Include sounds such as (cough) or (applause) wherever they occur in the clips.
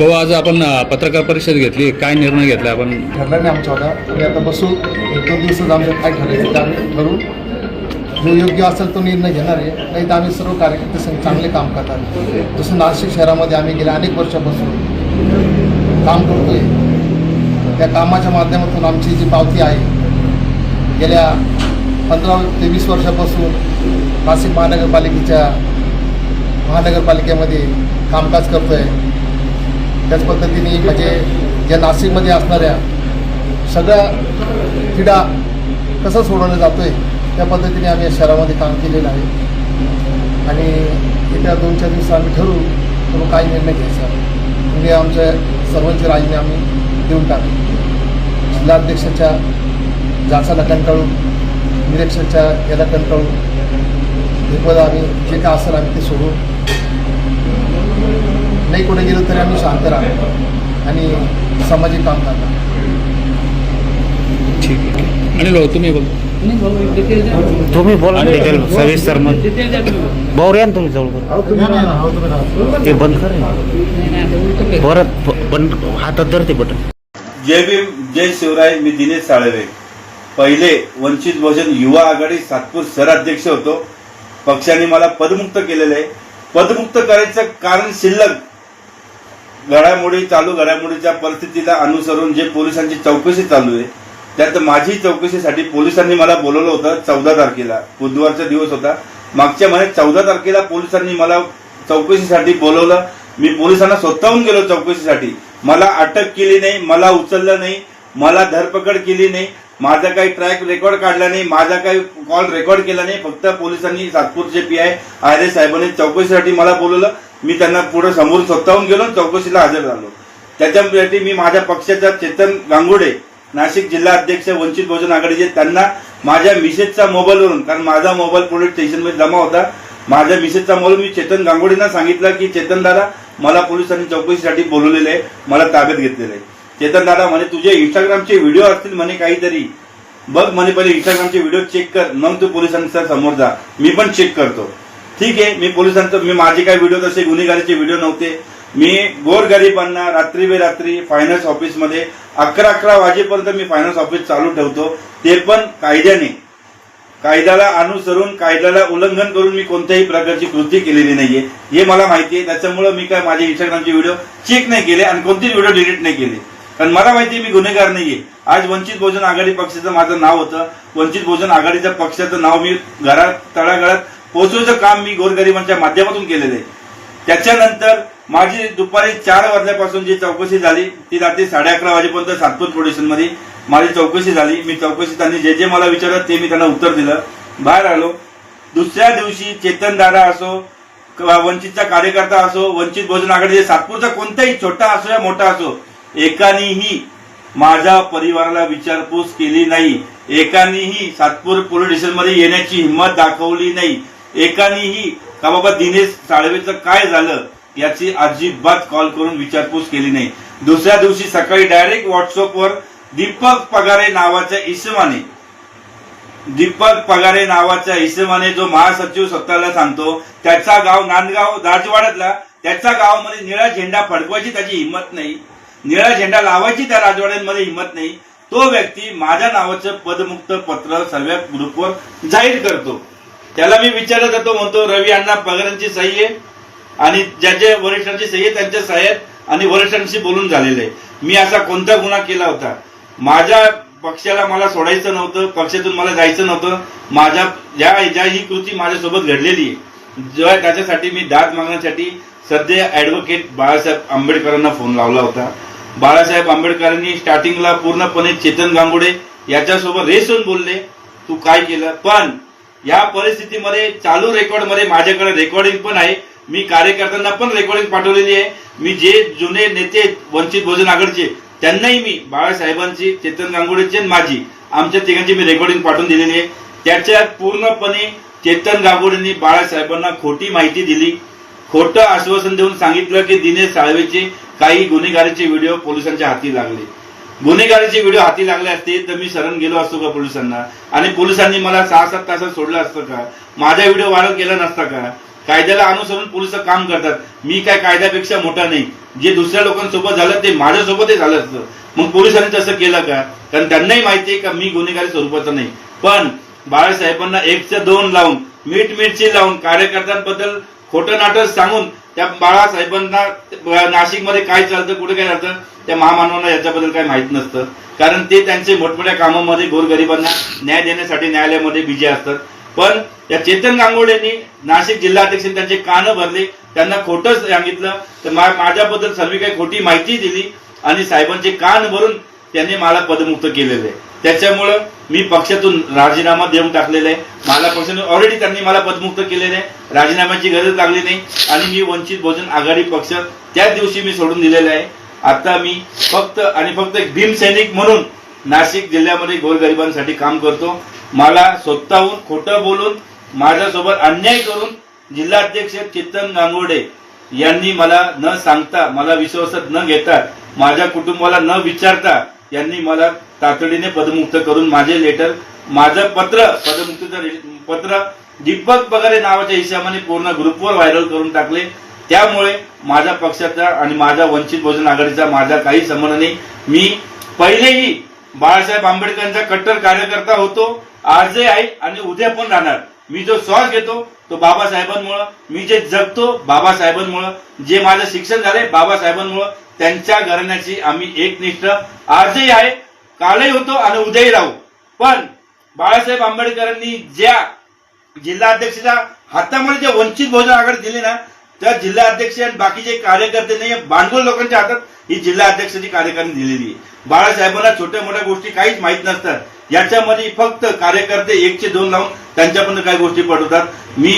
भाऊ आज आपण पत्रकार परिषद घेतली. काय निर्णय घेतला आपण? ठरला नाही आमच्यावाला आणि आता बसू. एक दोन दिवसात आमचं काय ठरायचं ते आम्ही जो योग्य असेल तो निर्णय घेणार आहे. नाही तर आम्ही सर्व कार्यकर्ते संघ चांगले काम करतात. जसं नाशिक शहरामध्ये आम्ही गेल्या अनेक वर्षापासून काम करतोय. त्या कामाच्या माध्यमातून आमची जी पावती आहे गेल्या पंधरा ते वीस वर्षापासून नाशिक महानगरपालिकेच्या महानगरपालिकेमध्ये कामकाज करतो आहे त्याच पद्धतीने म्हणजे ज्या नाशिकमध्ये असणाऱ्या सगळ्या क्रीडा कसं सोडवलं जातो आहे त्या पद्धतीने आम्ही या शहरामध्ये काम केलेलं आहे. आणि येत्या दोन चार दिवस आम्ही ठरवू तर काय निर्णय घ्यायचा? म्हणजे आमच्या सर्वांचे राजीने आम्ही देऊन टाकू. जिल्हाध्यक्षाच्या जाचाला कंटाळून निरीक्षकाच्या याला कंटाळून हे पद आम्ही जे काय असेल आम्ही ते सोडून नाही कुठे गेलो तरी आम्ही शांत राहतो. आणि सामाजिक काम करतो. ठीक आहे अनिल भाऊ तुम्ही बोल. तुम्ही बोला डिटेल सविस्तर मग. भाऊ या ना तुम्ही जवळ ते बंद कर ना. परत ब- बंद हातात धरते बटन. जय भीम जय शिवराय मी दिनेश साळवे. पहिले वंचित बहुजन युवा आघाडी सातपूर शहराध्यक्ष होतो. पक्षाने मला पदमुक्त केलेलं आहे. पदमुक्त करायचं कारण शिल्लक. घडामोडी चालू घडामोडीच्या परिस्थितीला अनुसरून जे पोलिसांची चौकशी चालू आहे त्यात माझी चौकशीसाठी पोलिसांनी मला बोलवलं होतं चौदा तारखेला. बुधवारचा दिवस होता. मागच्या महिन्यात चौदा तारखेला पोलिसांनी मला चौकशीसाठी बोलवलं. मी पोलिसांना स्वतःहून गेलो चौकशीसाठी. मला अटक केली नाही मला उचललं नाही मला धरपकड केली नाही माझा काही ट्रॅक रेकॉर्ड काढला नाही माझा काही कॉल रेकॉर्ड केला नाही. फक्त पोलिसांनी सातपूरचे पी आय आर एस साहेबांनी चौकशीसाठी मला बोलवलं. मी त्यांना पुढे समोर स्वतःहून गेलो चौकशीला हजर झालो. त्याच्यासाठी मी माझ्या पक्षाचा चेतन गांगुडे नाशिक जिल्हा अध्यक्ष वंचित बहुजन आघाडीचे त्यांना माझ्या मिसेसचा मोबाईलवरून कारण माझा मोबाईल पोलीस स्टेशनमध्ये जमा होता माझ्या मिसेसचा मोबाईल मी चेतन गांगुडेंना सांगितलं की चेतन दादा मला पोलिसांनी चौकशीसाठी बोलवलेलं आहे मला ताब्यात घेतलेलं आहे. चेतन दादा म्हणे तुझे इंस्टाग्रामचे व्हिडिओ असतील म्हणे काहीतरी. बघ म्हणे पहिले इंस्टाग्रामचे व्हिडिओ चेक कर मग तू पोलिसांच्या समोर जा. मी पण चेक करतो. ठीक आहे मी पोलिसांचं मी माझे काही व्हिडिओ तसे गुन्हेगारीचे व्हिडिओ नव्हते. मी गोरगरिबांना रात्री बेरात्री फायनान्स ऑफिसमध्ये अकरा अकरा वाजेपर्यंत मी फायनान्स ऑफिस चालू ठेवतो. ते पण कायद्याने. कायद्याला अनुसरून कायद्याला उल्लंघन करून मी कोणत्याही प्रकारची कृती केलेली नाहीये. हे मला माहिती आहे. त्याच्यामुळे मी काय माझे इंस्टाग्रामचे व्हिडिओ चेक नाही केले आणि कोणतेच व्हिडिओ डिलीट नाही केले. कारण मला माहिती आहे मी गुन्हेगार नाहीये. आज वंचित बहुजन आघाडी पक्षाचं माझं नाव होतं. वंचित बहुजन आघाडीच्या पक्षाचं नाव मी घरात तळागाळात पोहोचवायचं काम मी गोरगरिबांच्या माध्यमातून केलेलं आहे. त्याच्यानंतर माझी दुपारी चार वाजल्यापासून जी चौकशी झाली ती रात्री साडे अकरा वाजेपर्यंत सातपूर पोलिसांमध्ये माझी चौकशी झाली. मी चौकशी त्यांनी जे जे मला विचारलं ते मी त्यांना उत्तर दिलं. बाहेर आलो. दुसऱ्या दिवशी चेतन दादा असो वंचितचा कार्यकर्ता असो वंचित भोजन आघाडीचे सातपूरचा कोणताही छोटा असो या मोठा असो एकानेही माझ्या परिवाराला विचारपूस केली नाही. एकानेही सातपूर पोलीस स्टेशनमध्ये येण्याची हिंमत दाखवली नाही. एकानेही का बाबा दिनेश साळवेचं काय झालं याची अजिबात कॉल करून विचारपूस केली नाही. दुसऱ्या दिवशी सकाळी डायरेक्ट व्हॉट्सअपवर दीपक पगारे नावाच्या इसमाने दीपक पगारे नावाच्या इसमाने जो महासचिव स्वतःला सांगतो त्याचा गाव नांदगाव राजवाड्यातला त्याचा गावामध्ये म्हणजे निळा झेंडा फडकवायची त्याची हिंमत नाही. निळा झेंडा लावायची त्या राजवाड्यांमध्ये हिंमत नाही. तो व्यक्ती माझ्या नावाचं पदमुक्त पत्र सर्व ग्रुपवर जाहीर करतो. त्याला मी विचारत होतो म्हणतो रवी अण्णा पगारांची सही आहे आणि ज्या वरिष्ठांची सही आहे त्यांच्या सही आणि वरिष्ठांशी बोलून झालेलं आहे. मी असा कोणता गुन्हा केला होता? माझ्या पक्षाला मला सोडायचं नव्हतं पक्षातून मला जायचं नव्हतं. माझ्या ज्या ज्या ही कृती माझ्यासोबत घडलेली आहे जेव्हा त्याच्यासाठी मी दाद मागण्यासाठी सध्या ॲडव्होकेट बाळासाहेब आंबेडकरांना फोन लावला होता. बाळासाहेब आंबेडकरांनी स्टार्टिंगला पूर्णपणे चेतन गांगुडे याच्यासोबत रेस होऊन बोलले तू काय केलं? पण या परिस्थितीमध्ये चालू रेकॉर्डमध्ये माझ्याकडे रेकॉर्डिंग पण आहे. मी कार्यकर्त्यांना पण रेकॉर्डिंग पाठवलेली आहे. मी जे जुने नेते वंचित बहुजन आघाडीचे त्यांनाही मी बाळासाहेबांची चेतन गांगुडेची आणि माझी आमच्या तिघांची मी रेकॉर्डिंग पाठवून दिलेली आहे. त्याच्यात पूर्णपणे चेतन गांगुडेंनी बाळासाहेबांना खोटी माहिती दिली. खोटं आश्वासन देऊन सांगितलं की दिनेश साळवेचे काही गुन्हेगारीचे व्हिडिओ पोलिसांच्या हाती लागले. गुन्हेगारीचे व्हिडिओ हाती लागले असते तर मी शरण गेलो असतो का पोलिसांना? आणि पोलिसांनी मला सहा सात तासात सोडलं असतं का? माझा व्हिडिओ व्हायरल केला नसता का? कायद्याला अनुसरून पोलीस काम करतात. मी काय कायद्यापेक्षा मोठा नाही. जे दुसऱ्या लोकांसोबत झालं ते माझ्यासोबतही झालं असतं. मग पोलिसांनी तसं केलं का? कारण त्यांनाही माहिती आहे का मी गुन्हेगारी स्वरूपाचा नाही. पण बाळासाहेबांना एकच्या दोन लावून मीठ मिरची लावून कार्यकर्त्यांबद्दल खोटं नाटक सांगून त्या बाळासाहेबांना नाशिकमध्ये काय चालतं कुठे काय चालतं त्या महामानवांना याच्याबद्दल काही माहीत नसतं. कारण ते त्यांचे मोठमोठ्या कामामध्ये गोरगरिबांना न्याय देण्यासाठी न्यायालयामध्ये बिजी असतात. पण या चेतन गांगोळेंनी नाशिक जिल्हाध्यक्ष त्यांचे कान भरले. त्यांना खोटंच सांगितलं. तर मा- माझ्याबद्दल सर्व काही खोटी माहिती दिली. आणि साहेबांचे कान भरून त्यांनी मला पदमुक्त केलेलं आहे. त्याच्यामुळं मी पक्षातून राजीनामा देऊन टाकलेला आहे. मला पक्षातून ऑलरेडी त्यांनी मला पदमुक्त केलेलं आहे. राजीनाम्याची गरज लागली नाही. आणि मी वंचित बहुजन आघाडी पक्ष त्याच दिवशी मी सोडून दिलेला आहे. आता मी फक्त आणि फक्त एक भीमसैनिक म्हणून नाशिक जिल्ह्यामध्ये गोरगरिबांसाठी काम करतो. मला स्वतःहून खोटं बोलून माझ्यासोबत अन्याय करून जिल्हाध्यक्ष चेतन गांगोडे यांनी मला न सांगता मला विश्वासात न घेता माझ्या कुटुंबाला न विचारता यांनी मला तातडीने पदमुक्त करून माझे लेटर माझं पत्र पदमुक्तीचं पत्र दीपक पगारे नावाच्या हिशोबाने पूर्ण ग्रुपवर व्हायरल करून टाकले. त्यामुळे माझ्या पक्षाचा आणि माझ्या वंचित बहुजन आघाडीचा माझा काही संबंध नाही. मी पहिलेही बाळासाहेब आंबेडकरांचा कट्टर कार्यकर्ता होतो. आजही आहे आणि उद्या पण राहणार. मी जो श्वास घेतो तो बाबासाहेबांमुळं. मी जे जगतो बाबासाहेबांमुळं. जे माझं शिक्षण झालंय बाबासाहेबांमुळं. त्यांच्या घराण्याची आम्ही एकनिष्ठ. आजही आहे. कालही होतो आणि उद्याही राहू. पण बाळासाहेब आंबेडकरांनी ज्या जिल्हाध्यक्षाच्या हातामध्ये जे वंचित बहुजन आघाडी दिली ना त्या जिल्हा अध्यक्ष आणि बाकीचे कार्यकर्ते नाही बांडगोल लोकांच्या हातात ही जिल्हा अध्यक्षाची कार्यकारिणी दिलेली आहे. बाळासाहेबांना छोट्या मोठ्या गोष्टी काहीच माहीत नसतात. याच्यामध्ये फक्त कार्यकर्ते एकचे दोन लावून त्यांच्यापर्यंत काही गोष्टी पडवतात मी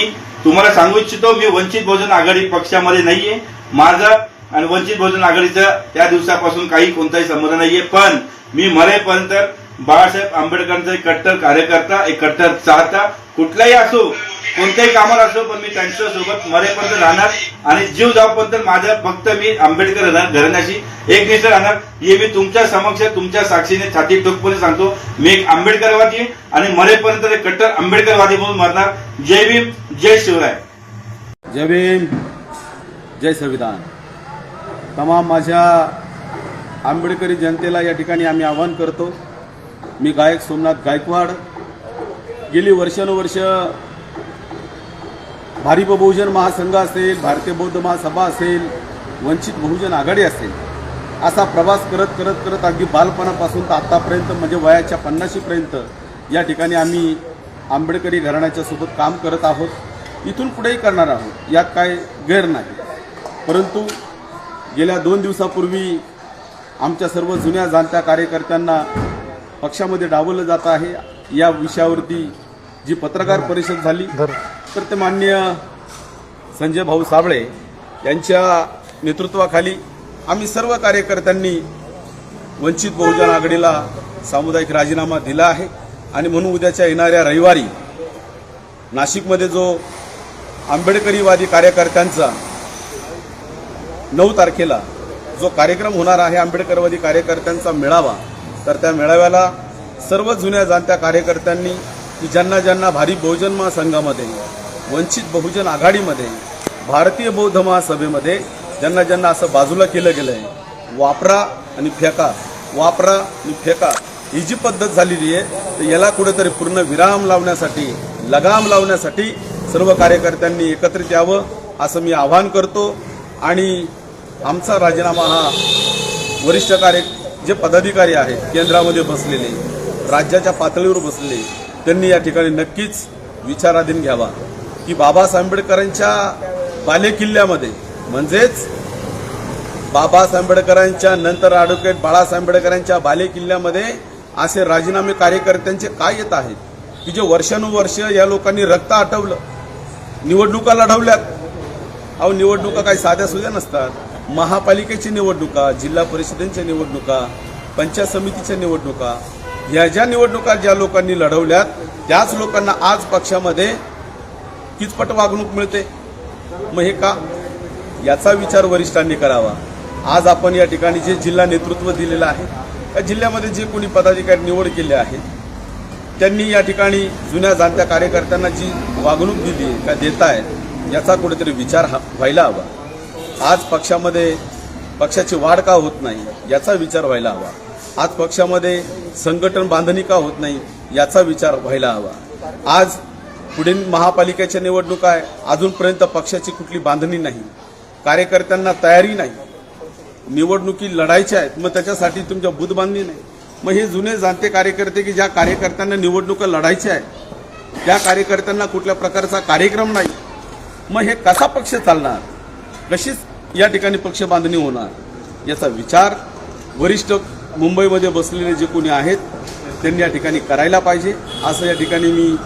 तुम्हाला सांगू इच्छितो मी वंचित बहुजन आघाडी पक्षामध्ये नाहीये. माझा आणि वंचित बहुजन आघाडीचा त्या दिवसापासून काही कोणताही संबंध नाहीये. पण मी मरेपर्यंत बाळासाहेब आंबेडकरांचा एक कट्टर कार्यकर्ता एक कट्टर चाहता कुठलाही असो कोणत्याही कामाला असो पण मी त्यांच्यासोबत मरेपर्यंत राहणार आणि जीव जाऊपर्यंत माझ्या फक्त मी आंबेडकर घरा- घराण्याशी एकनिष्ठ राहणार. हे मी तुमच्या समक्ष तुमच्या साक्षीने छाती ठोकपणे सांगतो. मी एक आंबेडकरवादी आणि मरेपर्यंत कट्टर आंबेडकरवादी म्हणून मरणार. जय भीम जय शिवराय. जय भीम जय संविधान. तमाम माझ्या आंबेडकरी जनतेला या ठिकाणी आम्ही आवाहन करतो. मी गायक सोमनाथ गायकवाड गेली वर्षानुवर्ष भारिप बहुजन महासंघ असेल भारतीय बौद्ध महासभा असेल वंचित बहुजन आघाडी असेल असा प्रवास करत करत करत अगदी बालपणापासून तर आत्तापर्यंत म्हणजे वयाच्या पन्नाशीपर्यंत या ठिकाणी आम्ही आंबेडकरी घराण्याच्या सोबत काम करत आहोत. इथून पुढेही करणार आहोत यात काय गैर नाही. परंतु गेल्या दोन दिवसापूर्वी आमच्या सर्व जुन्या जाणत्या कार्यकर्त्यांना पक्षामध्ये डावलं जात आहे. या विषयावरती जी पत्रकार परिषद झाली तर ते माननीय संजय भाऊ साबळे यांच्या नेतृत्वाखाली आम्ही सर्व कार्यकर्त्यांनी वंचित बहुजन आघाडीला सामुदायिक राजीनामा दिला आहे. आणि म्हणून उद्याच्या येणाऱ्या रविवारी नाशिकमध्ये जो आंबेडकरीवादी कार्यकर्त्यांचा नऊ तारखेला जो कार्यक्रम होणार आहे आंबेडकरवादी कार्यकर्त्यांचा मेळावा तर त्या मेळाव्याला सर्व जुन्या जाणत्या कार्यकर्त्यांनी की ज्यांना ज्यांना भारी बहुजन महासंघामध्ये वंचित बहुजन आघाडीमध्ये भारतीय बौद्ध महासभेमध्ये ज्यांना ज्यांना असं बाजूला केलं गेलं आहे वापरा आणि फेका वापरा आणि फेका ही जी पद्धत झालेली आहे तर याला कुठेतरी पूर्ण विराम लावण्यासाठी लगाम लावण्यासाठी सर्व कार्यकर्त्यांनी एकत्रित यावं असं मी आवाहन करतो. आणि आमचा राजीनामा हा वरिष्ठ कार्य जे पदाधिकारी आहेत केंद्रामध्ये बसलेले राज्याच्या पातळीवर बसलेले त्यांनी या ठिकाणी नक्कीच विचाराधीन घ्यावा. की बाबासाहेब आंबेडकरांच्या बालेकिल्ल्यामध्ये म्हणजेच बाबासाहेब आंबेडकरांच्या नंतर ॲडव्होकेट बाळासाहेब आंबेडकरांच्या बालेकिल्ल्यामध्ये असे राजीनामे कार्यकर्त्यांचे काय येत आहेत? की जे वर्षानुवर्ष या लोकांनी रक्त आटवलं निवडणुका लढवल्यात. अहो निवडणुका काही साध्या सुध्या नसतात. महापालिकेची निवडणुका जिल्हा परिषदेच्या निवडणुका पंचायत समितीच्या निवडणुका या ज्या निवडणुका ज्या लोकांनी लढवल्यात त्याच लोकांना आज पक्षामध्ये किचपट वागणूक मिळते. मग हे का? याचा विचार वरिष्ठांनी करावा. आज आपण या ठिकाणी जे जिल्हा नेतृत्व दिलेलं आहे त्या जिल्ह्यामध्ये जे कोणी पदाधिकारी निवड केले आहेत त्यांनी या ठिकाणी जुन्या जाणत्या कार्यकर्त्यांना जी वागणूक दिली का देत आहेत याचा कुठेतरी विचार हा व्हायला हवा. आज पक्षामध्ये पक्षाची वाढ का होत नाही याचा विचार व्हायला हवा. आज पक्षामध्ये संघटन बांधणी का होत नाही याचा विचार व्हायला हवा. आज पुढील महापालिकेच्या निवडणुका आहे अजूनपर्यंत पक्षाची कुठली बांधणी नाही कार्यकर्त्यांना तयारी नाही निवडणुकी लढायच्या आहेत मग त्याच्यासाठी तुमच्या बुध बांधणी नाही. मग हे जुने जाणते कार्यकर्ते की ज्या कार्यकर्त्यांना निवडणुका लढायच्या आहेत त्या कार्यकर्त्यांना कुठल्या प्रकारचा कार्यक्रम नाही. मग हे कसा पक्ष चालणार? कशीच या ठिकाणी पक्ष बांधणी होणार याचा विचार वरिष्ठ मुंबईमध्ये बसलेले जे कोणी आहेत त्यांनी या ठिकाणी करायला पाहिजे. असं या ठिकाणी मी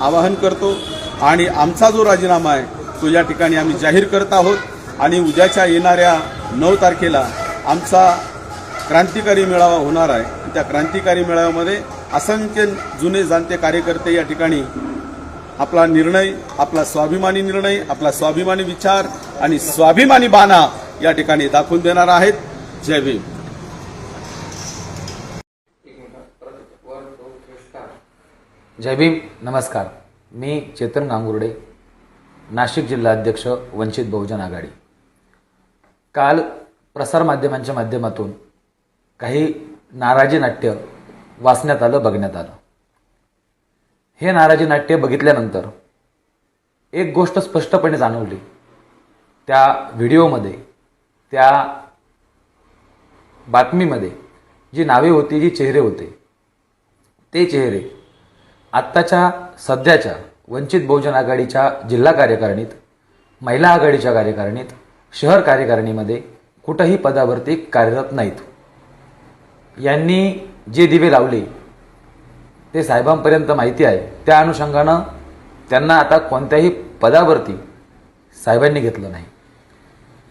आवाहन करतो. आणि आमचा जो राजीनामा आहे तो या ठिकाणी आम्ही जाहीर करत आहोत. आणि उद्याच्या येणाऱ्या नऊ तारखेला आमचा क्रांतिकारी मेळावा होणार आहे. त्या क्रांतिकारी मेळाव्यामध्ये असंख्य जुने जाणते कार्यकर्ते या ठिकाणी आपला निर्णय आपला स्वाभिमानी निर्णय आपला स्वाभिमानी विचार आणि स्वाभिमानी बाणा या ठिकाणी दाखवून देणार आहेत. जय भीम. जय भीम नमस्कार. मी चेतन गांगुर्डे नाशिक जिल्हा अध्यक्ष वंचित बहुजन आघाडी. काल प्रसारमाध्यमांच्या माध्यमातून काही नाराजी नाट्य वाचण्यात आलं बघण्यात आलं. हे नाराजी नाट्य बघितल्यानंतर एक गोष्ट स्पष्टपणे जाणवली. त्या व्हिडिओमध्ये त्या बातमीमध्ये जी नावे होती जी चेहरे होते ते चेहरे आत्ताच्या सध्याच्या वंचित बहुजन आघाडीच्या जिल्हा कार्यकारिणीत महिला आघाडीच्या कार्यकारिणीत शहर कार्यकारिणीमध्ये कुठंही पदावरती कार्यरत नाहीत. यांनी जे दिवे लावले ते साहेबांपर्यंत माहिती आहे. त्या अनुषंगानं त्यांना आता कोणत्याही पदावरती साहेबांनी घेतलं नाही.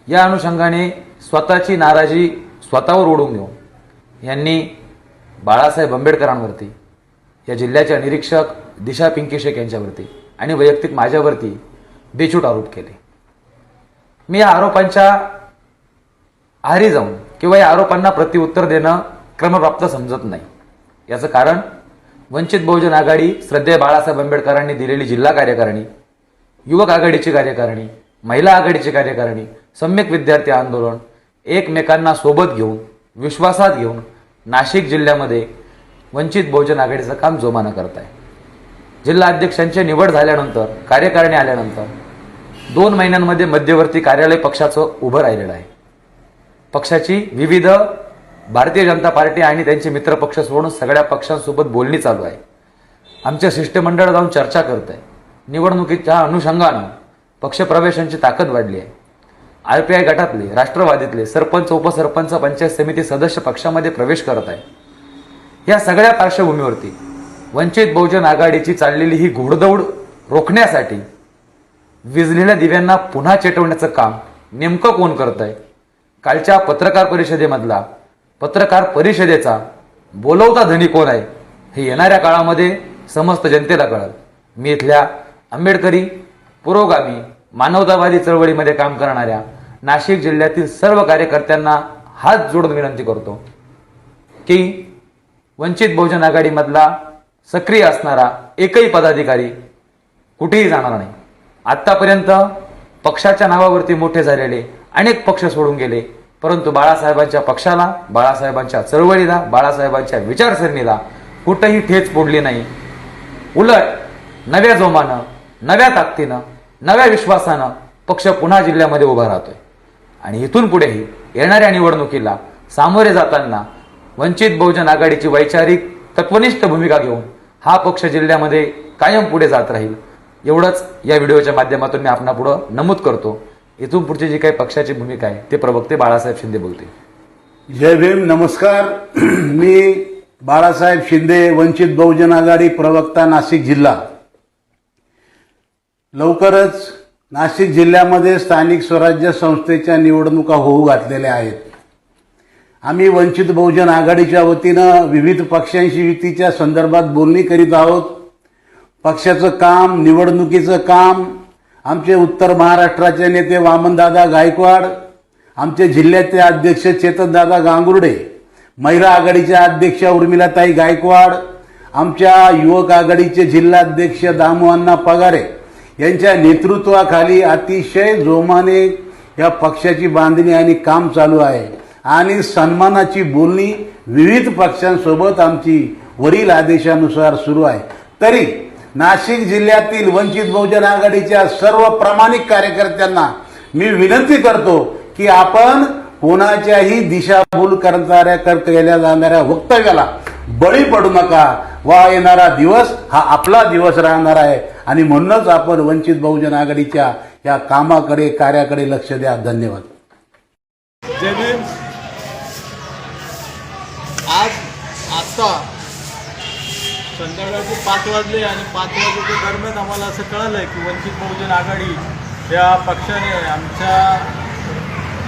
या अनुषंगाने स्वतःची नाराजी स्वतःवर ओढून घेऊन यांनी बाळासाहेब आंबेडकरांवरती त्या जिल्ह्याच्या निरीक्षक दिशा पिंकी शेख यांच्यावरती आणि वैयक्तिक माझ्यावरती बेछूट आरोप केले. मी या आरोपांच्या आहारी जाऊन किंवा या आरोपांना प्रत्युत्तर देणं क्रमप्राप्त समजत नाही. याचं कारण वंचित बहुजन आघाडी श्रद्धेय बाळासाहेब आंबेडकरांनी दिलेली जिल्हा कार्यकारिणी युवक आघाडीची कार्यकारिणी महिला आघाडीची कार्यकारिणी सम्यक विद्यार्थी आंदोलन एकमेकांना सोबत घेऊन विश्वासात घेऊन नाशिक जिल्ह्यामध्ये वंचित बहुजन आघाडीचं काम जोमानं करत आहे जिल्हा अध्यक्षांची निवड झाल्यानंतर कार्यकारिणी आल्यानंतर दोन महिन्यांमध्ये मध्यवर्ती कार्यालय पक्षाचं उभं राहिलेलं आहे. पक्षाची विविध भारतीय जनता पार्टी आणि त्यांचे मित्रपक्ष सोडून सगळ्या पक्षांसोबत बोलणी चालू आहे. आमच्या शिष्टमंडळ जाऊन चर्चा करत आहे निवडणुकीच्या अनुषंगानं पक्षप्रवेशांची ताकद वाढली आहे. आर पी आय गटातले राष्ट्रवादीतले सरपंच उपसरपंच पंचायत समिती सदस्य पक्षामध्ये प्रवेश करत आहे. या सगळ्या पार्श्वभूमीवरती वंचित बहुजन आघाडीची चाललेली ही घोडदौड रोखण्यासाठी विजलेल्या दिव्यांना पुन्हा चेटवण्याचं काम नेमकं कोण करत आहे कालच्या पत्रकार परिषदेमधला पत्रकार परिषदेचा बोलवता धनी कोण आहे हे येणाऱ्या काळामध्ये समस्त जनतेला कळल. मी इथल्या आंबेडकरी पुरोगामी मानवतावादी चळवळीमध्ये काम करणाऱ्या नाशिक जिल्ह्यातील सर्व कार्यकर्त्यांना हात जोडून विनंती करतो की वंचित बहुजन आघाडीमधला सक्रिय असणारा एकही पदाधिकारी कुठेही जाणार नाही. आत्तापर्यंत पक्षाच्या नावावरती मोठे झालेले अनेक पक्ष सोडून गेले. परंतु बाळासाहेबांच्या पक्षाला बाळासाहेबांच्या चळवळीला बाळासाहेबांच्या विचारसरणीला कुठंही ठेच पोडली नाही. उलट नव्या जोमानं नव्या ताकदीनं नव्या विश्वासानं पक्ष पुन्हा जिल्ह्यामध्ये उभा राहतोय. आणि इथून पुढेही येणाऱ्या निवडणुकीला सामोरे जाताना वंचित बहुजन आघाडीची वैचारिक तत्वनिष्ठ भूमिका घेऊन हा पक्ष जिल्ह्यामध्ये कायम पुढे जात राहील. एवढंच या व्हिडिओच्या माध्यमातून मी आपणा पुढं नमूद करतो. इथून पुढची जी काही पक्षाची भूमिका आहे ते प्रवक्ते बाळासाहेब शिंदे बोलते जय भीम नमस्कार. (clears throat) मी बाळासाहेब शिंदे वंचित बहुजन आघाडी प्रवक्ता नाशिक जिल्हा. लवकरच नाशिक जिल्ह्यामध्ये स्थानिक स्वराज्य संस्थेच्या निवडणुका होऊ घातलेल्या आहेत. आम्ही वंचित बहुजन आघाडीच्या वतीनं विविध पक्षांशी युतीच्या संदर्भात बोलणी करीत आहोत. पक्षाचं काम निवडणुकीचं काम आमचे उत्तर महाराष्ट्राचे नेते वामनदादा गायकवाड आमचे जिल्ह्याचे अध्यक्ष चेतनदादा गांगुर्डे महिला आघाडीच्या अध्यक्षा उर्मिलाताई गायकवाड आमच्या युवक आघाडीचे जिल्हाध्यक्ष दामुअण्णा पगारे यांच्या नेतृत्वाखाली अतिशय जोमाने या पक्षाची बांधणी आणि काम चालू आहे. आणि सन्मानाची बोलणी विविध पक्षांसोबत आमची वरील आदेशानुसार सुरू आहे. तरी नाशिक जिल्ह्यातील वंचित बहुजन आघाडीच्या सर्व प्रामाणिक कार्यकर्त्यांना मी विनंती करतो की आपण कोणाच्याही दिशाभूल करणाऱ्या केल्या जाणाऱ्या वक्तव्याला बळी पडू नका. वा येणारा दिवस हा आपला दिवस राहणार आहे. आणि म्हणूनच आपण वंचित बहुजन आघाडीच्या या कामाकडे कार्याकडे लक्ष द्या. धन्यवाद. जय आज आत्ता संध्याकाळचे पाच वाजले आणि पाच वाजेच्या दरम्यान आम्हाला असं कळलं आहे की वंचित बहुजन आघाडी या पक्षाने आमच्या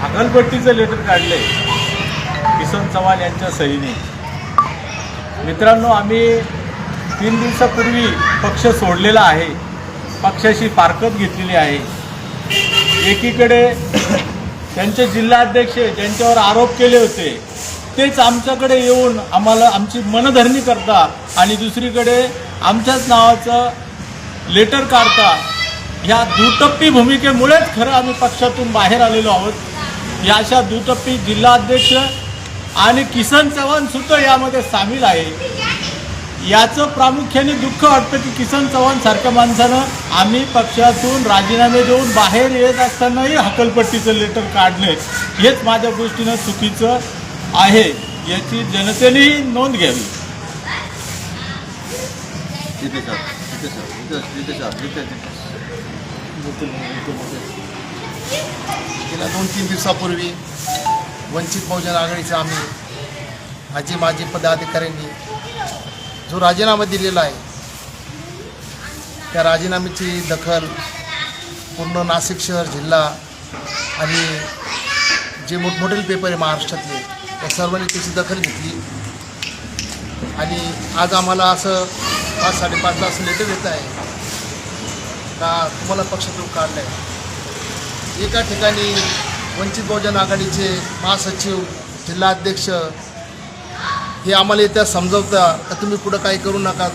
हगलपट्टीचं लेटर काढलं आहे किसन चव्हाण यांच्या सहीने. मित्रांनो आम्ही तीन दिवसापूर्वी पक्ष सोडलेला आहे. पक्षाशी फारकत घेतलेली आहे. एकीकडे त्यांचे जिल्हाध्यक्ष ज्यांच्यावर आरोप केले होते तेच आमच्याकडे येऊन आम्हाला आमची मनधरणी करता आणि दुसरीकडे आमच्याच नावाचं लेटर काढता ह्या दुटप्पी भूमिकेमुळेच खरं आम्ही पक्षातून बाहेर आलेलो आहोत. या अशा दुटप्पी जिल्हाध्यक्ष आणि किसन चव्हाण सुद्धा यामध्ये सामील आहे. याचं प्रामुख्याने दुःख वाटतं की किसन चव्हाण सारख्या माणसानं आम्ही पक्षातून राजीनामे देऊन बाहेर येत असतानाही हकलपट्टीचं लेटर काढणे हेच माझ्या दृष्टीनं चुकीचं आहे याची जनतेने नोंद घ्यावी. गेल्या दोन तीन दिवसापूर्वी वंचित बहुजन आघाडीचा आम्ही माझी माजी पदाधिकाऱ्यांनी जो राजीनामा दिलेला आहे त्या राजीनाम्याची दखल पूर्ण नाशिक शहर जिल्हा आणि जे मोठमोठे पेपर आहे महाराष्ट्रातले त्या सर्वांनी त्याची दखल घेतली. आणि आज आम्हाला असं पाच साडेपाच तास लेटर येत आहे. का तुम्हाला पक्षातून काढलं आहे एका ठिकाणी वंचित बहुजन आघाडीचे महासचिव जिल्हाध्यक्ष हे आम्हाला येत्या समजवता का तुम्ही पुढं काही करू नका?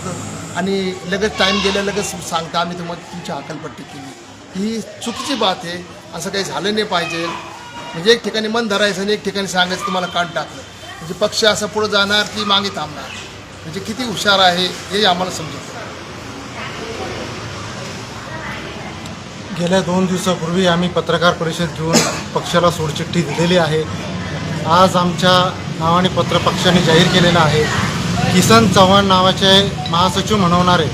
आणि लगेच टाईम गेल्या लगेच सांगता आम्ही तुम्हाला तुमची हकालपट्टी केली. ही चुकीची बात आहे. असं काही झालं नाही पाहिजे. म्हणजे एक ठिकाणी मन धरायचं आणि एक ठिकाणी सांगायचं तुम्हाला काढ टाकलं म्हणजे पक्ष असं पुढं जाणार की मागे थांबणार. म्हणजे किती हुशार आहे हे आम्हाला समजत गेल्या दोन दिवसापूर्वी आम्ही पत्रकार परिषद घेऊन पक्षाला सोडचिठ्ठी दिलेली आहे. आज आमच्या नावाने पत्र पक्षाने जाहीर केलेलं आहे. किसन चव्हाण नावाचे महासचिव म्हणवणारे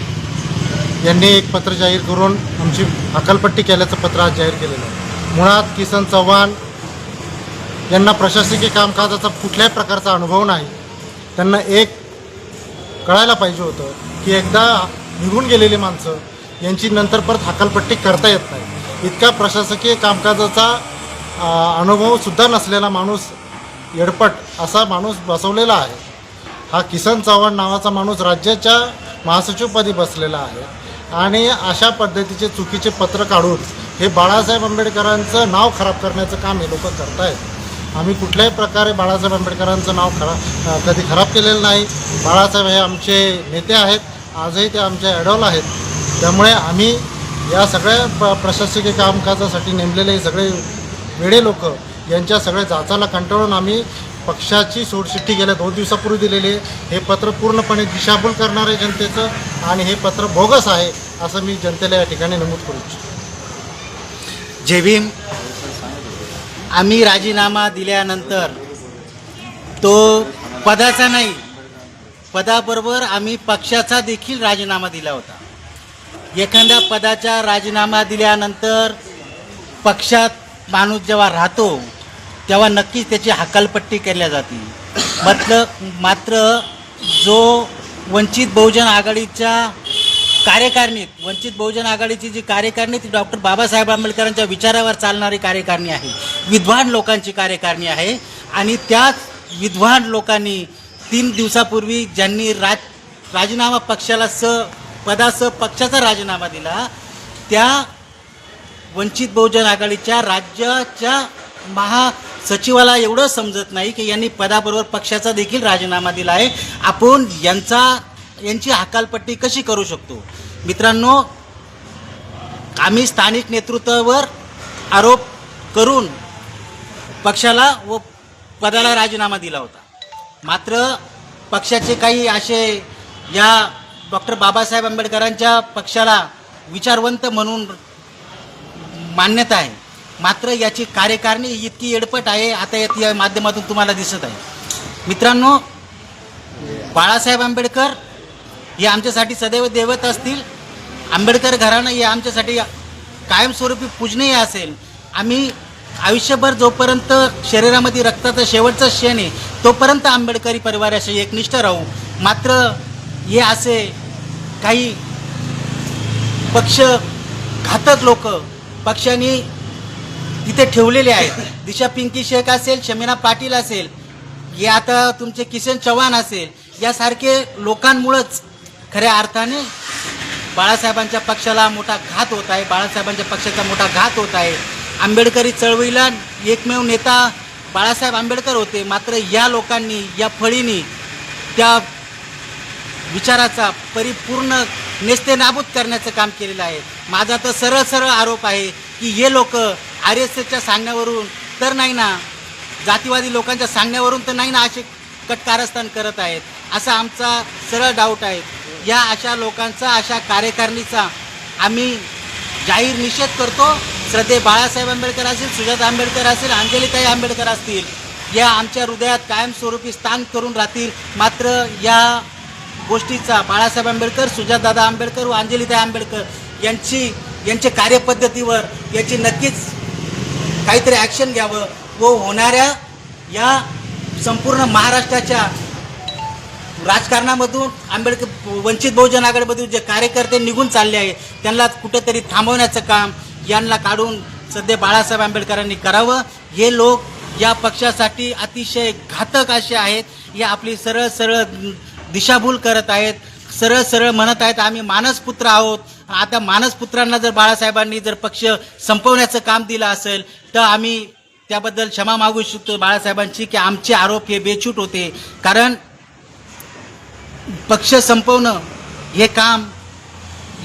यांनी एक पत्र जाहीर करून आमची हकालपट्टी केल्याचं पत्र आज जाहीर केलेलं आहे. मुळात किसन चव्हाण यांना प्रशासकीय कामकाजाचा कुठल्याही प्रकारचा अनुभव नाही. त्यांना एक कळायला पाहिजे होतं की एकदा निघून गेलेली माणसं यांची नंतर परत हकालपट्टी करता येत नाही. इतका प्रशासकीय कामकाजाचा अनुभवसुद्धा नसलेला माणूस येडपट असा माणूस बसवलेला आहे. हा किसन चव्हाण नावाचा माणूस राज्याच्या महासचिवपदी बसलेला आहे आणि अशा पद्धतीचे चुकीचे पत्र काढून हे बाळासाहेब आंबेडकरांचं नाव खराब करण्याचं काम हे लोक करतायत. आम्ही कुठल्याही प्रकारे बाळासाहेब आंबेडकरांचं नाव खराब कधी खराब केलेलं नाही. बाळासाहेब हे आमचे नेते आहेत. आजही ते आमचे ॲडॉल आहेत. त्यामुळे आम्ही या सगळ्या प्र प्रशासकीय कामकाजासाठी नेमलेले सगळे वेडे लोक यांच्या सगळ्या जाचाला कंटाळून आम्ही पक्षाची सोडचिठ्ठी गेल्या दोन दिवसापूर्वी दिलेली हे पत्र पूर्णपणे दिशाभूल करणार आहे जनतेचं आणि हे पत्र बोगस आहे असं मी जनतेला या ठिकाणी नमूद करू इच्छितो. जय भीम. आम्ही राजीनामा दिल्यानंतर तो पदाचा नाही पदाबरोबर आम्ही पक्षाचा देखील राजीनामा दिला होता. एखाद्या पदाचा राजीनामा दिल्यानंतर पक्षात माणूस जेव्हा राहतो तेव्हा नक्कीच त्याची हकालपट्टी केल्या जाते. मात्र मात्र जो वंचित बहुजन आघाडीच्या कार्यकारिणी वंचित बहुजन आघाडीची जी कार्यकारिणी ती डॉक्टर बाबासाहेब आंबेडकरांच्या विचारावर चालणारी कार्यकारिणी आहे. विद्वान लोकांची कार्यकारिणी आहे. आणि त्याच विद्वान लोकांनी तीन दिवसापूर्वी ज्यांनी राज राजीनामा पक्षाला स पदासह पक्षाचा राजीनामा दिला त्या वंचित बहुजन आघाडीच्या राज्याच्या महासचिवाला एवढं समजत नाही की यांनी पदाबरोबर पक्षाचा देखील राजीनामा दिला आहे. आपण यांचा यांची हकालपट्टी कशी करू शकतो? मित्रांनो आम्ही स्थानिक नेतृत्वावर आरोप करून पक्षाला व पदाला राजीनामा दिला होता. मात्र पक्षाचे काही असे या डॉक्टर बाबासाहेब आंबेडकरांच्या पक्षाला विचारवंत म्हणून मान्यता आहे. मात्र याची कार्यकारिणी इतकी एडपट आहे आता या माध्यमातून तुम्हाला दिसत आहे. मित्रांनो बाळासाहेब आंबेडकर हे आमच्यासाठी सदैव देवत असतील. आंबेडकर घराणं हे आमच्यासाठी कायमस्वरूपी पूजनीय असेल. आम्ही आयुष्यभर जोपर्यंत शरीरामध्ये रक्ताचा शेवटचा क्षण आहे तोपर्यंत आंबेडकरी परिवाराशी एकनिष्ठ राहू. मात्र हे असे काही पक्ष घातक लोक पक्षांनी तिथे ठेवलेले आहेत. दिशा पिंकी शेख असेल शमीना पाटील असेल हे आता तुमचे किशन चव्हाण असेल यासारखे लोकांमुळंच खऱ्या अर्थाने बाळासाहेबांच्या पक्षाला मोठा घात होत आहे बाळासाहेबांच्या पक्षाचा मोठा घात होत आहे. आंबेडकरी चळवळीला एकमेव नेता बाळासाहेब आंबेडकर होते. मात्र या लोकांनी या फळीनी त्या विचाराचा परिपूर्ण नेस्ते नाबूद करण्याचं काम केलेलं आहे. माझा तर सरळ सरळ आरोप आहे की हे लोक आर एस एसच्या सांगण्यावरून तर नाही ना जातीवादी लोकांच्या सांगण्यावरून तर नाही ना असे कट कारस्थान करत आहेत. असा आमचा सरळ डाऊट आहे. या अशा लोकांचा अशा कार्यकारिणीचा आम्ही जाहीर निषेध करतो. श्रद्धे बाळासाहेब आंबेडकर असतील सुजाता आंबेडकर असतील अंजलीताई आंबेडकर असतील या आमच्या हृदयात कायमस्वरूपी स्थान करून राहतील. मात्र या गोष्टीचा बाळासाहेब आंबेडकर सुजातदादा आंबेडकर व अंजलीताई आंबेडकर यांची यांच्या कार्यपद्धतीवर याची नक्कीच काहीतरी ॲक्शन घ्यावं व होणाऱ्या या संपूर्ण महाराष्ट्राच्या राजकारणामधून आंबेडकर वंचित बहुजन आघाडीमधून जे कार्यकर्ते निघून चालले आहे त्यांना कुठेतरी थांबवण्याचं काम यांना काढून सध्या बाळासाहेब आंबेडकरांनी करावं. हे लोक या पक्षासाठी अतिशय घातक असे आहेत. या आपली सरळ सरळ दिशाभूल करत आहेत. सरळ सरळ म्हणत आहेत आम्ही मानसपुत्र आहोत. आता मानसपुत्रांना जर बाळासाहेबांनी जर पक्ष संपवण्याचं काम दिलं असेल तर आम्ही त्याबद्दल क्षमा मागू शकतो बाळासाहेबांची की आमचे आरोप हे बेछूट होते. कारण पक्ष संपवणं हे काम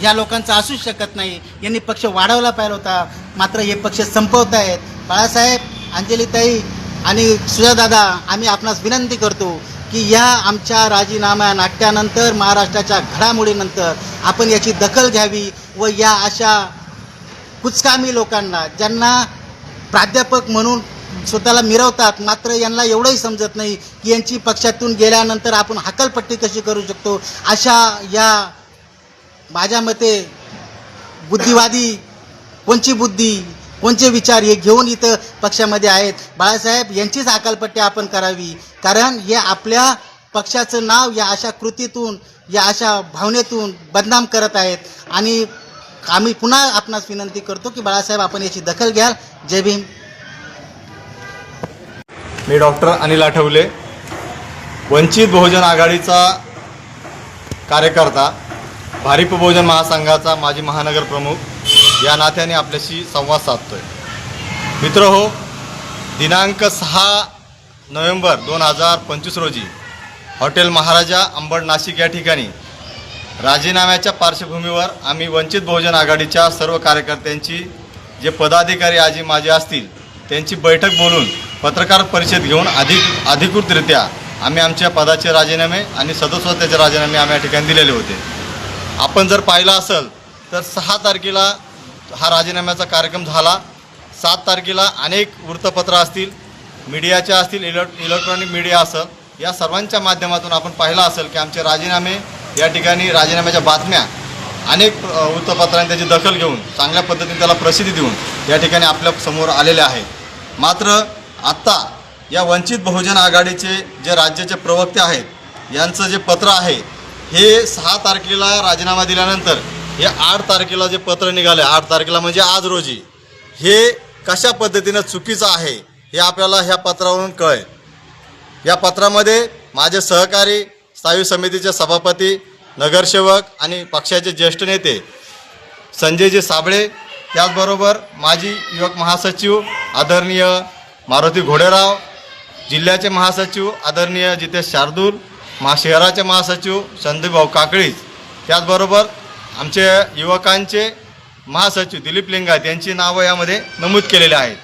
या लोकांचं असूच शकत नाही. यांनी पक्ष वाढवला पाहिजे होता. मात्र हे पक्ष संपवत आहेत. बाळासाहेब अंजलीताई आणि सुजादादा आम्ही आपणास विनंती करतो की या आमच्या राजीनामा नाट्यानंतर महाराष्ट्राच्या घडामोडीनंतर आपण याची दखल घ्यावी व या अशा कुचकामी लोकांना ज्यांना प्राध्यापक म्हणून स्वतःला मिरवतात. मात्र यांना एवढंही समजत नाही की यांची पक्षातून गेल्यानंतर आपण हकलपट्टी कशी करू शकतो? अशा या माझ्या मते बुद्धिवादी कोणची बुद्धी कोणचे विचार हे घेऊन इथं पक्षामध्ये आहेत. बाळासाहेब यांचीच हकालपट्टी आपण करावी. कारण हे आपल्या पक्षाचं नाव या अशा कृतीतून या अशा भावनेतून बदनाम करत आहेत. आणि आम्ही पुन्हा आपणास विनंती करतो की बाळासाहेब आपण याची दखल घ्याल. जय भीम. मी डॉक्टर अनिल आठवले वंचित बहुजन आघाडीचा कार्यकर्ता भारिप बहुजन महासंघाचा माजी महानगर प्रमुख या नात्याने आपल्याशी संवाद साधतोय. मित्र हो दिनांक सहा नोव्हेंबर दोन हजार पंचवीस रोजी हॉटेल महाराजा अंबड नाशिक या ठिकाणी राजीनाम्याच्या पार्श्वभूमीवर आम्ही वंचित बहुजन आघाडीच्या सर्व कार्यकर्त्यांची जे पदाधिकारी आजी माझे असतील त्यांची बैठक बोलून पत्रकार परिषद घेऊन अधिक अधिकृतरित्या आम्ही आमच्या पदाचे राजीनामे आणि सदस्यत्वाचे राजीनामे आम्ही या ठिकाणी दिलेले होते. आपण जर पाहिलं असेल तर सहा तारखेला हा राजीनाम्याचा कार्यक्रम झाला. सात तारखेला अनेक वृत्तपत्र असतील मीडियाच्या असतील इलेक् इलेक्ट्रॉनिक मीडिया असेल या सर्वांच्या माध्यमातून आपण पाहिलं असेल की आमचे राजीनामे या ठिकाणी राजीनाम्याच्या बातम्या अनेक वृत्तपत्रांनी त्याची दखल घेऊन चांगल्या पद्धतीने त्याला प्रसिद्धी देऊन या ठिकाणी आपल्यासमोर आलेल्या आहेत. मात्र आत्ता या वंचित बहुजन आघाडीचे जे राज्याचे प्रवक्ते आहेत यांचं जे पत्र आहे हे सहा तारखेला राजीनामा दिल्यानंतर हे आठ तारखेला जे पत्र निघाले आठ तारखेला म्हणजे आज रोजी हे कशा पद्धतीनं चुकीचं आहे हे आपल्याला ह्या पत्रावरून कळेल. या पत्रामध्ये माझे सहकारी स्थायी समितीचे सभापती नगरसेवक आणि पक्षाचे ज्येष्ठ नेते संजयजी साबळे त्याचबरोबर माजी युवक महासचिव आदरणीय मारुती घोडेराव जिल्ह्याचे महासचिव आदरणीय जितेश शार्दूल महा शहराचे महासचिव संदीपभाऊ काकळीज. त्याचबरोबर आमचे युवकांचे महासचिव दिलीप लिंगायत यांची नावं यामध्ये नमूद केलेले आहेत.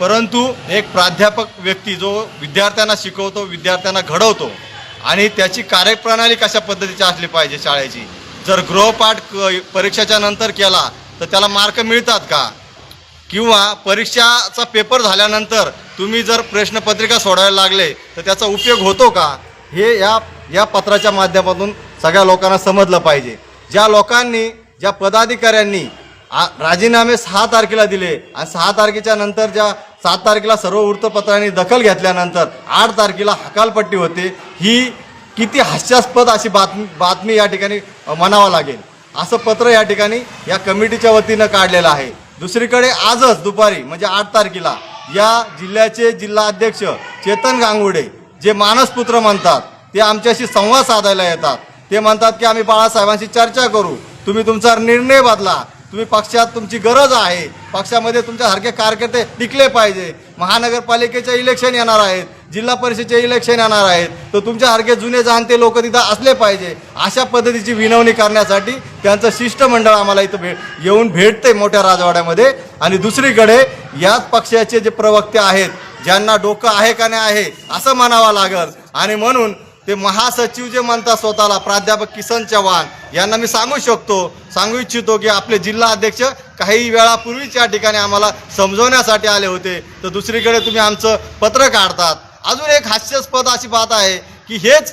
परंतु एक प्राध्यापक व्यक्ती जो विद्यार्थ्यांना शिकवतो विद्यार्थ्यांना घडवतो आणि त्याची कार्यप्रणाली कशा पद्धतीची असली पाहिजे शाळेची? जर गृहपाठ क- परीक्षेच्या नंतर केला तर त्याला मार्क मिळतात का? किंवा परीक्षाचा पेपर झाल्यानंतर तुम्ही जर प्रश्नपत्रिका सोडायला लागले तर त्याचा उपयोग होतो का? हे या या पत्राच्या माध्यमातून सगळ्या लोकांना समजलं पाहिजे. ज्या लोकांनी ज्या पदाधिकाऱ्यांनी आ- राजीनामे सहा तारखेला दिले आणि सहा तारखेच्या नंतर ज्या सात तारखेला सर्व वृत्तपत्रांनी दखल घेतल्यानंतर आठ तारखेला हकालपट्टी होते ही किती हास्यास्पद अशी बातमी बातमी या ठिकाणी म्हणावं लागेल. असं पत्र या ठिकाणी या कमिटीच्या वतीनं काढलेलं आहे. दुसरीकडे आजच दुपारी म्हणजे आठ तारखेला या जिल्ह्याचे जिल्हा अध्यक्ष चेतन गांगुडे जे मानसपुत्र म्हणतात ते आमच्याशी संवाद साधायला येतात. ते म्हणतात की आम्ही बाळासाहेबांशी चर्चा करू. तुम्ही तुमचा निर्णय बदला. तुम्ही पक्षात तुमची गरज आहे. पक्षामध्ये तुमच्यासारखे कार्यकर्ते टिकले पाहिजे. महानगरपालिकेचे इलेक्शन येणार आहेत. जिल्हा परिषदेचे इलेक्शन येणार आहेत तर तुमच्यासारखे जुने जाणते लोक तिथं असले पाहिजे. अशा पद्धतीची विनवणी करण्यासाठी त्यांचं शिष्टमंडळ आम्हाला इथं भेट येऊन भेटते मोठ्या राजवाड्यामध्ये. आणि दुसरीकडे याच पक्षाचे जे प्रवक्ते आहेत ज्यांना डोकं आहे का नाही आहे असं म्हणावं लागल. आणि म्हणून ते महासचिव जे म्हणतात स्वतःला प्राध्यापक किसन चव्हाण यांना मी सांगू शकतो सांगू इच्छितो की आपले जिल्हा अध्यक्ष काही वेळापूर्वीच या ठिकाणी आम्हाला समजवण्यासाठी आले होते. तर दुसरीकडे तुम्ही आमचं पत्र काढतात. अजून एक हास्यास्पद अशी बात आहे की हेच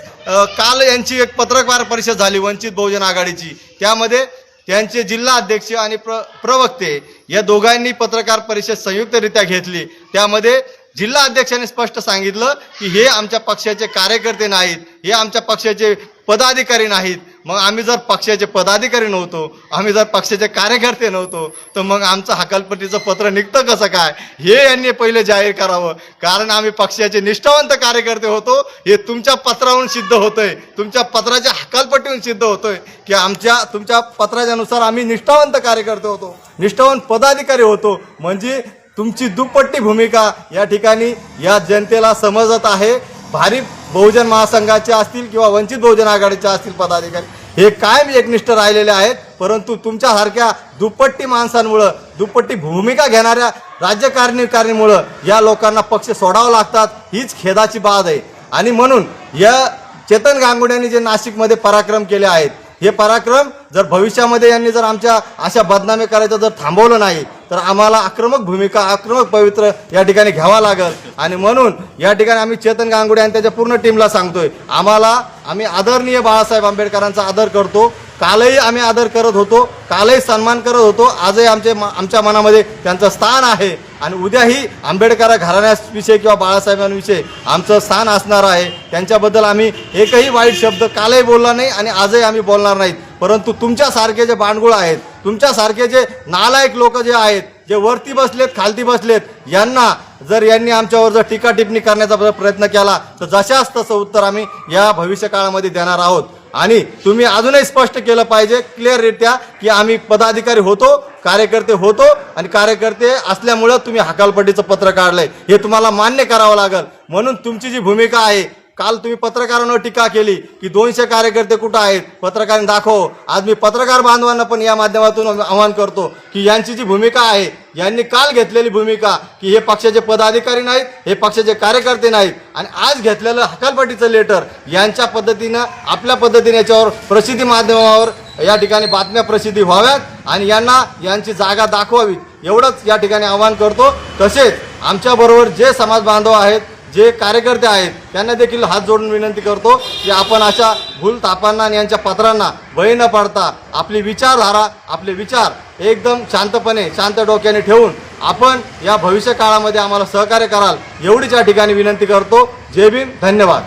काल यांची एक पत्रकार परिषद झाली वंचित बहुजन आघाडीची. त्यामध्ये त्यांचे जिल्हा अध्यक्ष आणि प्र प्रवक्ते या दोघांनी पत्रकार परिषद संयुक्तरित्या घेतली. त्यामध्ये जिल्हा अध्यक्षांनी स्पष्ट सांगितलं की हे आमच्या पक्षाचे कार्यकर्ते नाहीत हे आमच्या पक्षाचे पदाधिकारी नाहीत. मग आम्ही जर पक्षाचे पदाधिकारी नव्हतो आम्ही जर पक्षाचे कार्यकर्ते नव्हतो तर मग आमचं हकालपट्टीचं पत्र निघतं कसं काय? हे यांनी पहिले जाहीर करावं. कारण आम्ही पक्षाचे निष्ठावंत कार्यकर्ते होतो हे तुमच्या पत्रावरून सिद्ध होतंय. तुमच्या पत्राच्या हकालपट्टीवरून सिद्ध होतोय की आमच्या तुमच्या पत्राच्यानुसार आम्ही निष्ठावंत कार्यकर्ते होतो निष्ठावंत पदाधिकारी होतो. म्हणजे तुमची दुप्पट्टी भूमिका या ठिकाणी या जनतेला समजत आहे. भारी बहुजन महासंघाचे असतील किंवा वंचित बहुजन आघाडीचे असतील पदाधिकारी हे कायम एकनिष्ठ राहिलेले आहेत. परंतु तुमच्यासारख्या दुप्पट्टी माणसांमुळं दुप्पट्टी भूमिका घेणाऱ्या राज्यकारणीकारणीमुळं या लोकांना पक्ष सोडावं लागतात हीच खेदाची बाब आहे. आणि म्हणून या चेतन गांगुड्यांनी जे नाशिकमध्ये पराक्रम केले आहेत हे पराक्रम जर भविष्यामध्ये यांनी जर आमच्या अशा बदनामी करायचं जर थांबवलं नाही तर आम्हाला आक्रमक भूमिका आक्रमक पवित्र या ठिकाणी घ्यावा लागेल. आणि म्हणून या ठिकाणी आम्ही चेतन गांगुडे आणि त्याच्या पूर्ण टीमला सांगतोय आम्हाला आम्ही आदरणीय बाळासाहेब आंबेडकरांचा आदर करतो. कालही आम्ही आदर करत होतो कालही सन्मान करत होतो. आजही आमचे आमच्या मनामध्ये त्यांचं स्थान आहे. आणि उद्याही आंबेडकर घराण्याविषयी किंवा बाळासाहेबांविषयी आमचं स्थान असणार आहे. त्यांच्याबद्दल आम्ही एकही वाईट शब्द कालही बोलला नाही आणि आजही आम्ही बोलणार नाहीत. परंतु तुमच्यासारखे जे बांडगुळ आहेत तुमच्यासारखे जे नालायक लोक जे आहेत जे वरती बसलेत खालती बसलेत यांना जर यांनी आमच्यावर जर टीका टिप्पणी करण्याचा प्रयत्न केला तर जशाच तसं उत्तर आम्ही या भविष्य काळामध्ये देणार आहोत. आणि तुम्ही अजूनही स्पष्ट केलं पाहिजे क्लिअररित्या की आम्ही पदाधिकारी होतो कार्यकर्ते होतो आणि कार्यकर्ते असल्यामुळं तुम्ही हकालपट्टीचं पत्र काढलंय. हे तुम्हाला मान्य करावं लागेल. म्हणून तुमची जी भूमिका आहे काल तुम्ही पत्रकारांवर टीका केली की दोनशे कार्यकर्ते कुठं आहेत? पत्रकारांनी दाखव. आज मी पत्रकार बांधवांना पण या माध्यमातून आवाहन करतो की यांची जी भूमिका आहे यांनी काल घेतलेली भूमिका की हे पक्षाचे पदाधिकारी नाहीत हे पक्षाचे कार्यकर्ते नाहीत. आणि आज घेतलेलं हकालपट्टीचं लेटर यांच्या पद्धतीनं आपल्या पद्धतीने याच्यावर प्रसिद्धी माध्यमावर या ठिकाणी बातम्या प्रसिद्धी व्हाव्यात आणि यांना यांची जागा दाखवावी. एवढंच या ठिकाणी आवाहन करतो. तसेच आमच्याबरोबर जे समाज बांधव आहेत जे कार्यकर्ते आहेत त्यांना देखील हात जोडून विनंती करतो की आपण अशा भूल तापांना आणि यांच्या पत्रांना बळी न पडता आपली विचारधारा आपले विचार एकदम शांतपणे शांत डोक्याने ठेवून आपण या भविष्य काळामध्ये आम्हाला सहकार्य कराल एवढीच या ठिकाणी विनंती करतो. जय भीम धन्यवाद.